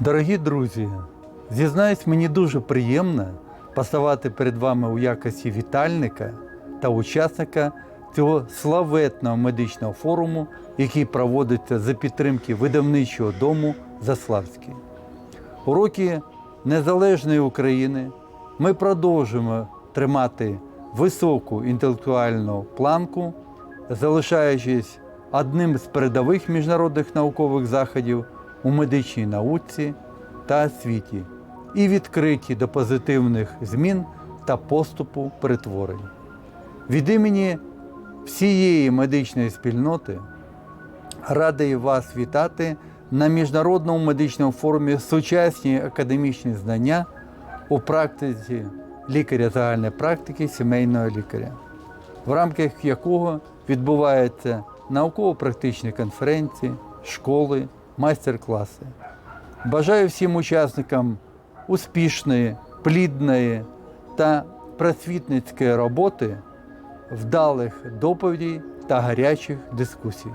Дорогі друзі, зізнаюсь, мені дуже приємно поставати перед вами у якості вітальника та учасника цього славетного медичного форуму, який проводиться за підтримки видавничого дому Заславський. У роки незалежної України ми продовжуємо тримати високу інтелектуальну планку, залишаючись одним з передових міжнародних наукових заходів у медичній науці та освіті і відкриті до позитивних змін та поступу перетворень. Від імені всієї медичної спільноти радий вас вітати на міжнародному медичному форумі сучасні академічні знання у практиці лікаря загальної практики сімейного лікаря, в рамках якого відбуваються науково-практичні конференції, школи, майстер-класи. Бажаю всім учасникам успішної, плідної та просвітницької роботи, вдалих доповідей та гарячих дискусій.